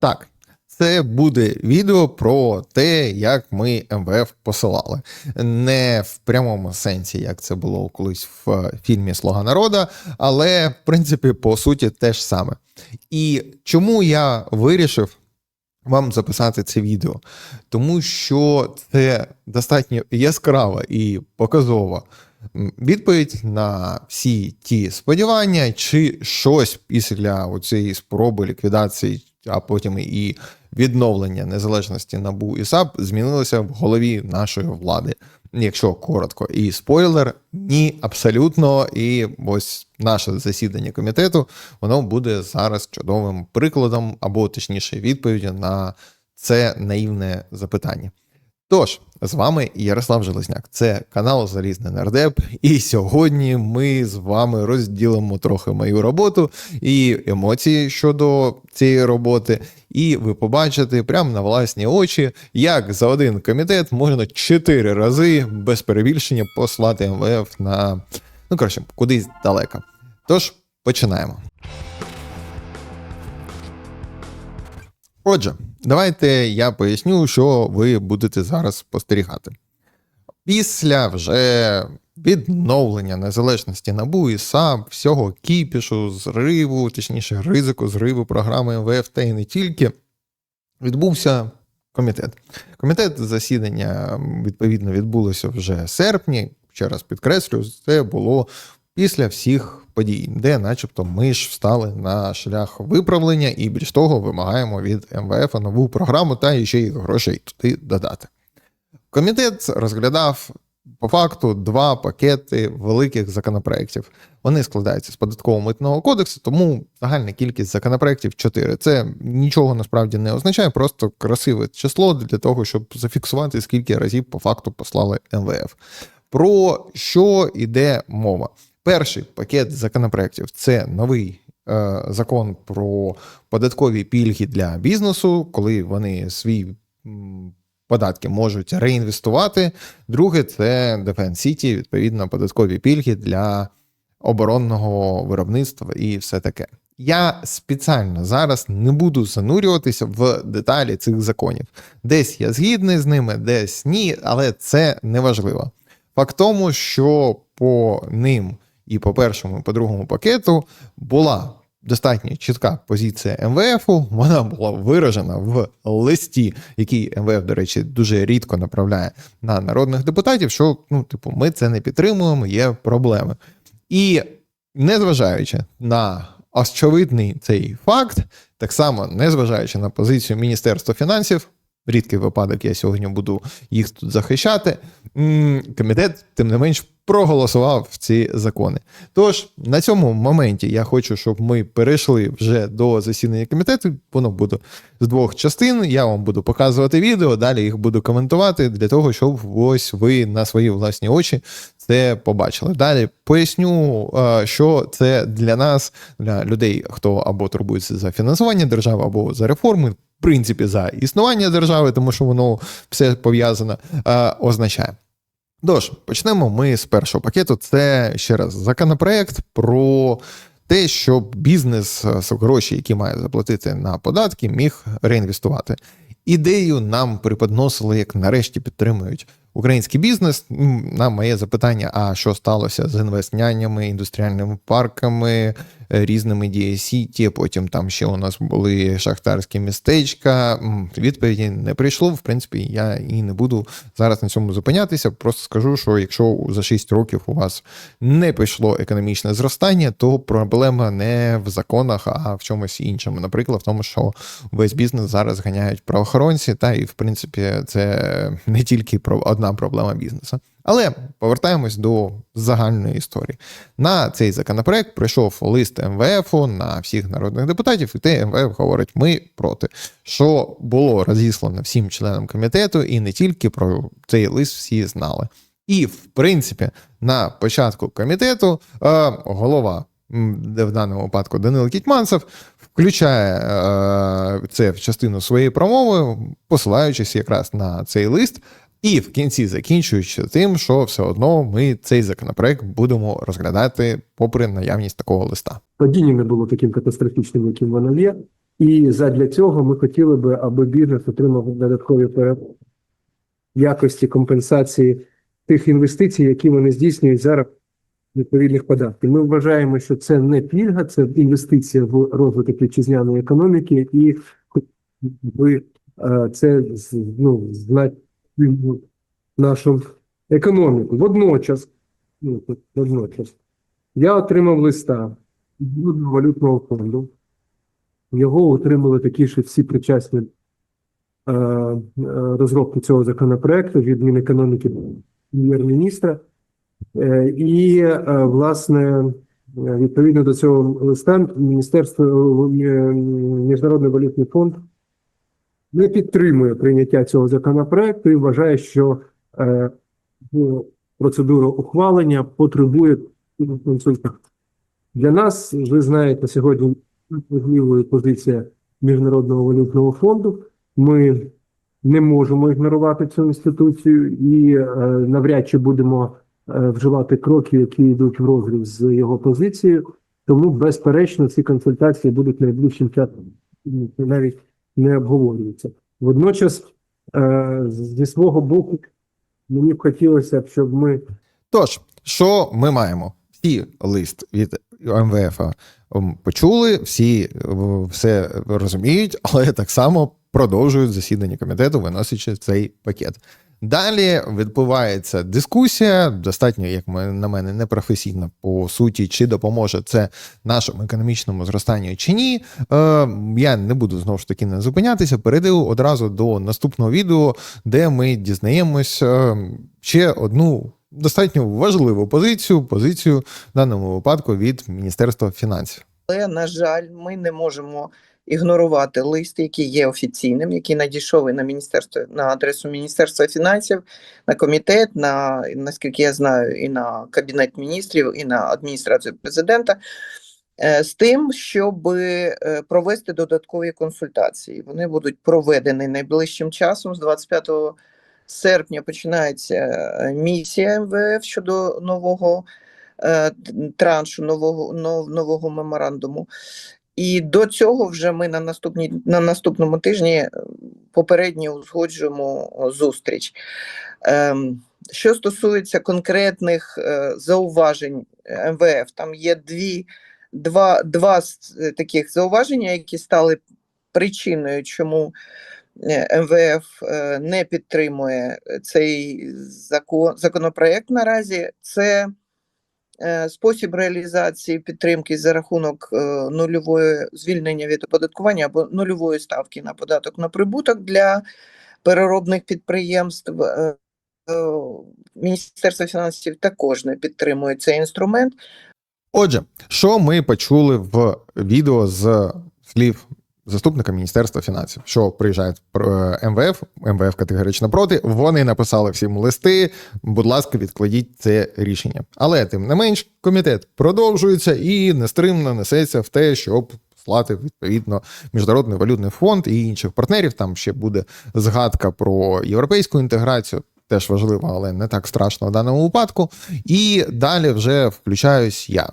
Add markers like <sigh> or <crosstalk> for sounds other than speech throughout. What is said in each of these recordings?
Так, це буде відео про те, як ми МВФ посилали. Не в прямому сенсі, як це було колись в фільмі Слуга народа, але в принципі, по суті, те ж саме. І чому я вирішив вам записати це відео? Тому що це достатньо яскрава і показова відповідь на всі ті сподівання, чи щось після цієї спроби ліквідації, а потім і відновлення незалежності НАБУ і САП змінилося в голові нашої влади. Якщо коротко, і спойлер, ні, абсолютно. І ось наше засідання комітету воно буде зараз чудовим прикладом, або точніше, відповіддю на це наївне запитання. Тож, з вами Ярослав Железняк, це канал Залізний Нардеп, і сьогодні ми з вами розділимо трохи мою роботу і емоції щодо цієї роботи, і ви побачите прямо на власні очі, як за один комітет можна чотири рази без перебільшення послати МВФ на ну коротше, кудись далеко. Тож починаємо. Отже, давайте я поясню, що ви будете зараз спостерігати. Після вже відновлення незалежності НАБУ і САП, всього кіпішу, зриву, точніше, ризику зриву програми МВФ та і не тільки, відбувся комітет. Комітет засідання відповідно відбулося вже серпні. Ще раз підкреслю, це було після всіх подій, де, начебто, ми ж встали на шлях виправлення і більш того, вимагаємо від МВФ нову програму та ще й грошей туди додати. Комітет розглядав по факту два пакети великих законопроєктів. Вони складаються з податкового митного кодексу, тому загальна кількість законопроєктів 4. Це нічого насправді не означає, просто красиве число для того, щоб зафіксувати, скільки разів по факту послали МВФ. Про що йде мова? Перший пакет законопроєктів це новий е, закон про податкові пільги для бізнесу, коли вони свій податки можуть реінвестувати. Друге це Defense City, відповідно, податкові пільги для оборонного виробництва і все таке. Я спеціально зараз не буду занурюватися в деталі цих законів. Десь я згідний з ними, десь ні, але це не важливо. Факт тому, що по ним і по першому, і по другому пакету була достатньо чітка позиція МВФу. Вона була виражена в листі, який МВФ, до речі, дуже рідко направляє на народних депутатів. Що ну, типу, ми це не підтримуємо, є проблеми. І незважаючи на очевидний цей факт, так само незважаючи на позицію Міністерства фінансів. Рідкий випадок, я сьогодні буду їх тут захищати. Комітет, тим не менш, проголосував ці закони. Тож на цьому моменті я хочу, щоб ми перейшли вже до засідання комітету. Воно буде з двох частин. Я вам буду показувати відео, далі їх буду коментувати для того, щоб ось ви на свої власні очі це побачили. Далі поясню, е, що це для нас, для людей, хто або турбується за фінансування держави, або за реформи. Принципі, за існування держави, тому що воно все пов'язано, е, означає. Тож, почнемо ми з першого пакету. Це ще раз законопроект про те, щоб бізнес е, гроші, які має заплатити на податки, міг реінвестувати. Ідею нам преподносили, як нарешті підтримують український бізнес. На моє запитання: а що сталося з інвестнянями, індустріальними парками, е, різними дієсіті, потім там ще у нас були шахтарські містечка. Відповіді не прийшло. В принципі, я і не буду зараз на цьому зупинятися. Просто скажу, що якщо за 6 років у вас не пішло економічне зростання, то проблема не в законах, а в чомусь іншому. Наприклад, в тому, що весь бізнес зараз ганяють правоохоронці, та і в принципі це не тільки про одна проблема бізнесу. Але повертаємось до загальної історії. На цей законопроект прийшов лист МВФу на всіх народних депутатів, і те МВФ говорить: ми проти. Що було розіслано всім членам комітету, і не тільки про цей лист всі знали. І, в принципі, на початку комітету е, голова, в даному випадку Данило Кітьманцев, включає е, це в частину своєї промови, посилаючись якраз на цей лист. І в кінці закінчуючи тим, що все одно ми цей законопроект будемо розглядати попри наявність такого листа. падіння не було таким катастрофічним, яким воно є. І задля цього ми хотіли би, аби бізнес отримав додаткові переваги якості компенсації тих інвестицій, які вони здійснюють зараз відповідних податків. Ми вважаємо, що це не пільга, це інвестиція в розвиток вітчизняної економіки, і ви е, це ну, знать нашу економіку. Водночас, ну, водночас, я отримав листа від валютного фонду. Його отримали такі ж всі причасні е, е, розробки цього законопроекту від Мінекономіки прем'єр-міністра. Е, І, власне, відповідно до цього листа, Міністерство Міжнародний валютний фонд не підтримує прийняття цього законопроекту і вважає, що е, ну, процедура ухвалення потребує консультацій. Для нас, ви знаєте, сьогодні важливою позиція Міжнародного валютного фонду. Ми не можемо ігнорувати цю інституцію і е, навряд чи будемо е, вживати кроки, які йдуть в розріз з його позицією. Тому, безперечно, ці консультації будуть найближчим часом навіть не обговорюються. Водночас, е, зі свого боку, мені б хотілося б, щоб ми Тож, що ми маємо? Всі лист від МВФ почули, всі е, все розуміють, але так само продовжують засідання комітету, виносячи цей пакет. Далі відбувається дискусія, достатньо, як на мене, непрофесійна по суті, чи допоможе це нашому економічному зростанню чи ні. Е, я не буду знову ж таки не зупинятися. Перейду одразу до наступного відео, де ми дізнаємось е, ще одну достатньо важливу позицію, позицію в даному випадку від Міністерства фінансів. Але, на жаль, ми не можемо ігнорувати лист, який є офіційним, який надійшов і на міністерство на адресу Міністерства фінансів, на комітет, на наскільки я знаю, і на кабінет міністрів, і на адміністрацію президента. е, З тим, щоб е, провести додаткові консультації, вони будуть проведені найближчим часом. З 25 серпня починається е, місія МВФ щодо нового траншу, нового нового меморандуму. І до цього вже ми на наступній на наступному тижні е, попередньо узгоджуємо зустріч. Ем, що стосується конкретних е, зауважень е, МВФ, там є дві, два, два е, таких зауваження, які стали причиною, чому МВФ не підтримує цей закон, законопроект наразі. Це спосіб реалізації підтримки за рахунок е, нульової звільнення від оподаткування або нульової ставки на податок на прибуток для переробних підприємств. Е, е, Міністерство фінансів також не підтримує цей інструмент. Отже, що ми почули в відео з слів заступника Міністерства фінансів, що приїжджає е, МВФ, МВФ категорично проти. Вони написали всім листи. Будь ласка, відкладіть це рішення. Але тим не менш, комітет продовжується і нестримно несеться в те, щоб слати відповідно міжнародний валютний фонд і інших партнерів. Там ще буде згадка про європейську інтеграцію. Теж важливо, але не так страшно в даному випадку. І далі вже включаюсь я.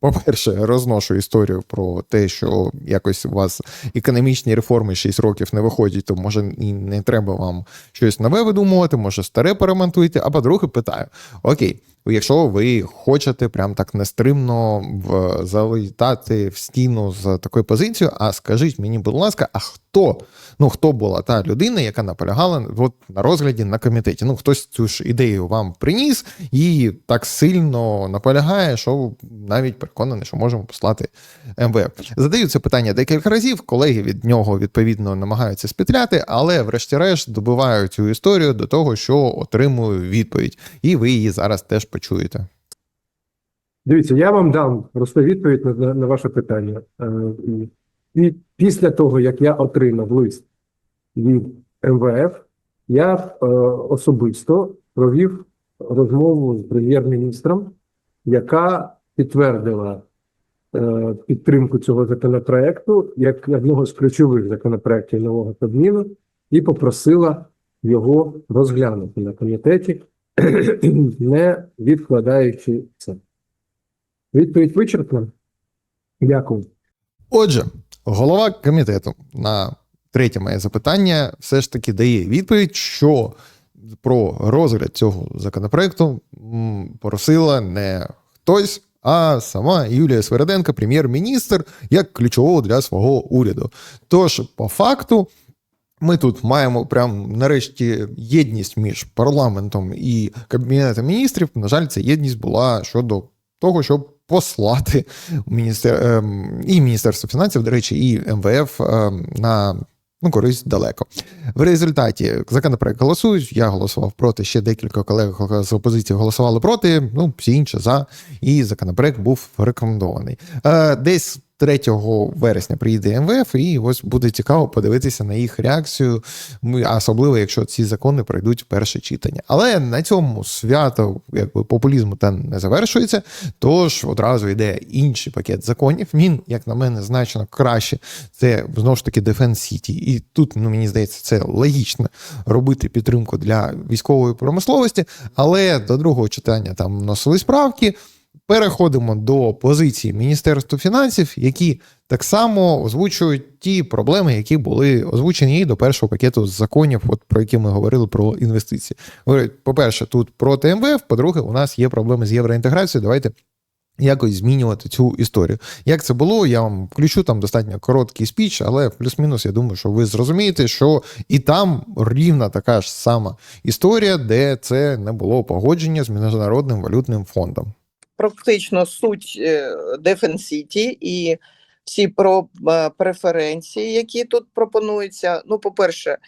По-перше, розношу історію про те, що якось у вас економічні реформи 6 років не виходять, то може і не треба вам щось нове видумувати, може старе перемонтуйте. А по-друге, питаю: окей, якщо ви хочете прям так нестримно залітати в стіну з такою позицією, а скажіть мені, будь ласка, а хто? Ну хто була та людина, яка наполягала от, на розгляді на комітеті? Ну хтось цю ж ідею вам приніс і так сильно наполягає, що навіть переконаний, що можемо послати МВФ. Задаю це питання декілька разів. Колеги від нього відповідно намагаються спітляти, але, врешті-решт, добивають цю історію до того, що отримую відповідь, і ви її зараз теж почуєте. Дивіться, я вам дам просто відповідь на, на, ваше питання. Е, і після того, як я отримав лист від МВФ, я е, особисто провів розмову з прем'єр-міністром, яка підтвердила е, підтримку цього законопроекту як одного з ключових законопроектів нового Кабміну і попросила його розглянути на комітеті, <clears throat> не відкладаючи це. Відповідь вичерпна. Дякую. Отже, Голова комітету на третє моє запитання все ж таки дає відповідь, що про розгляд цього законопроекту просила не хтось, а сама Юлія Свереденко, прем'єр-міністр, як ключового для свого уряду. Тож, по факту, ми тут маємо прям нарешті єдність між парламентом і кабінетом міністрів. На жаль, ця єдність була щодо того, щоб послати міністер... ем, і Міністерство фінансів, до речі, і МВФ ем, на ну, користь далеко. В результаті законопроект голосують. Я голосував проти, ще декілька колег з опозиції голосували проти. Ну, всі інші за, і законопроект був рекомендований. Е, Десь 3 вересня приїде МВФ, і ось буде цікаво подивитися на їх реакцію, ну, особливо, якщо ці закони пройдуть перше читання. Але на цьому свято якби популізму та не завершується. Тож одразу йде інший пакет законів. Він, як на мене, значно краще. Це знову ж таки Defense City. І тут, ну мені здається, це логічно робити підтримку для військової промисловості. Але до другого читання там вносили справки. Переходимо до позиції Міністерства фінансів, які так само озвучують ті проблеми, які були озвучені і до першого пакету законів, от про які ми говорили про інвестиції. Говорять, по-перше, тут проти МВФ, по-друге, у нас є проблеми з євроінтеграцією. Давайте якось змінювати цю історію. Як це було, я вам включу там достатньо короткий спіч, але плюс-мінус, я думаю, що ви зрозумієте, що і там рівна така ж сама історія, де це не було погодження з міжнародним валютним фондом. Практично суть Defense City і всі про е, преференції, які тут пропонуються. Ну, по-перше,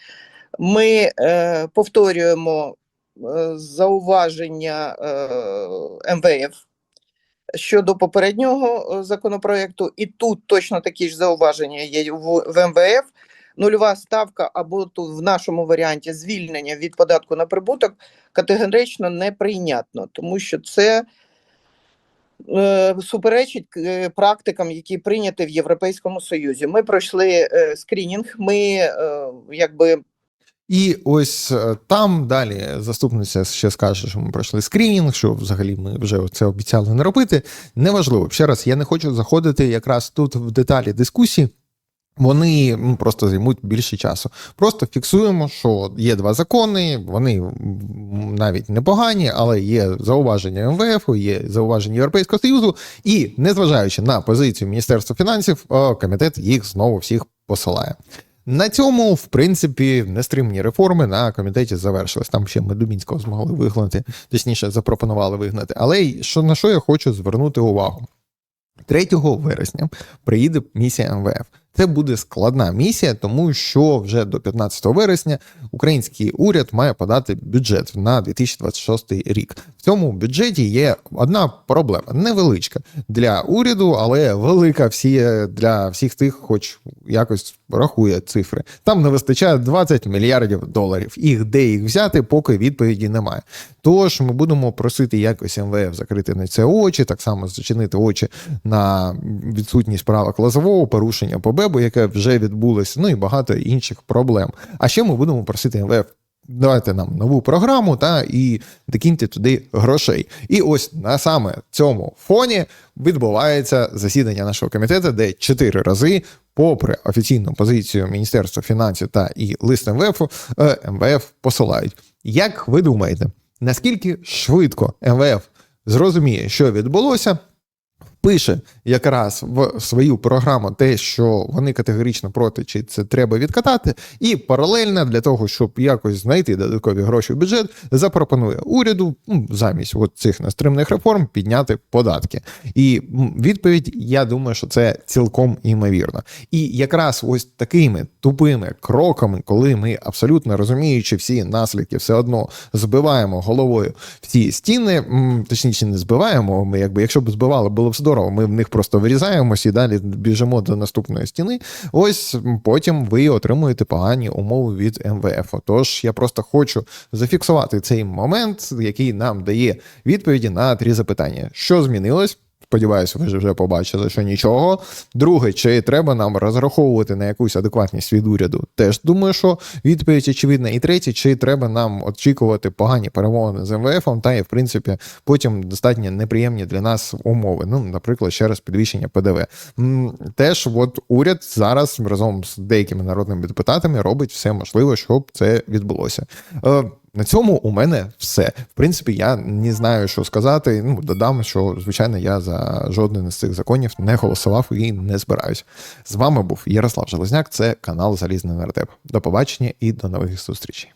ми е, повторюємо е, зауваження е, МВФ щодо попереднього е, законопроекту, і тут точно такі ж зауваження є в, МВФ. Нульова ставка або тут в нашому варіанті звільнення від податку на прибуток категорично неприйнятно, тому що це е, суперечить е, практикам, які прийняті в Європейському Союзі. Ми пройшли скрінінг, скринінг, ми е, якби І ось е, там далі заступниця ще скаже, що ми пройшли скринінг, що взагалі ми вже це обіцяли не робити. Неважливо. Ще раз, я не хочу заходити якраз тут в деталі дискусії. Вони ну, просто займуть більше часу. Просто фіксуємо, що є два закони, вони навіть непогані, але є зауваження МВФ, є зауваження Європейського Союзу, і незважаючи на позицію Міністерства фінансів, комітет їх знову всіх посилає. На цьому, в принципі, нестримні реформи на комітеті завершились. Там ще Медумінського змогли вигнати, точніше, запропонували вигнати. Але що на що я хочу звернути увагу? 3 вересня приїде місія МВФ. Це буде складна місія, тому що вже до 15 вересня український уряд має подати бюджет на 2026 рік. В цьому бюджеті є одна проблема невеличка для уряду, але велика всі для всіх тих, хоч якось рахує цифри. Там не вистачає 20 мільярдів доларів. Їх де їх взяти, поки відповіді немає. Тож ми будемо просити якось МВФ закрити на це очі, так само зачинити очі на відсутність правок лозового, порушення по БЕБу, яке вже відбулося, ну і багато інших проблем. А ще ми будемо просити МВФ. Давайте нам нову програму та і докиньте туди грошей. І ось на саме цьому фоні відбувається засідання нашого комітету, де чотири рази, попри офіційну позицію Міністерства фінансів та і лист МВФ, е, МВФ посилають. Як ви думаєте, наскільки швидко МВФ зрозуміє, що відбулося? Пише якраз в свою програму те, що вони категорично проти, чи це треба відкатати, і паралельно для того, щоб якось знайти додаткові гроші в бюджет, запропонує уряду ну, замість цих настримних реформ підняти податки. І відповідь, я думаю, що це цілком імовірно. І якраз ось такими тупими кроками, коли ми абсолютно розуміючи всі наслідки, все одно збиваємо головою в ці стіни, точніше, не збиваємо. Ми якби якщо б збивали, було б здорово. Ми в них просто вирізаємось і далі біжимо до наступної стіни. Ось потім ви отримуєте погані умови від МВФ. Тож я просто хочу зафіксувати цей момент, який нам дає відповіді на три запитання: що змінилось? Сподіваюся, ви вже побачили, що нічого. Друге, чи треба нам розраховувати на якусь адекватність від уряду? Теж думаю, що відповідь очевидна. І третє, чи треба нам очікувати погані перемовини з МВФом, та і в принципі потім достатньо неприємні для нас умови. Ну, наприклад, ще раз підвищення ПДВ. Теж от уряд зараз разом з деякими народними депутатами робить все можливе, щоб це відбулося. На цьому у мене все. В принципі, я не знаю, що сказати. Ну, додам, що звичайно я за жоден з цих законів не голосував і не збираюсь. З вами був Ярослав Железняк. Це канал Залізний нардеп. До побачення і до нових зустрічей.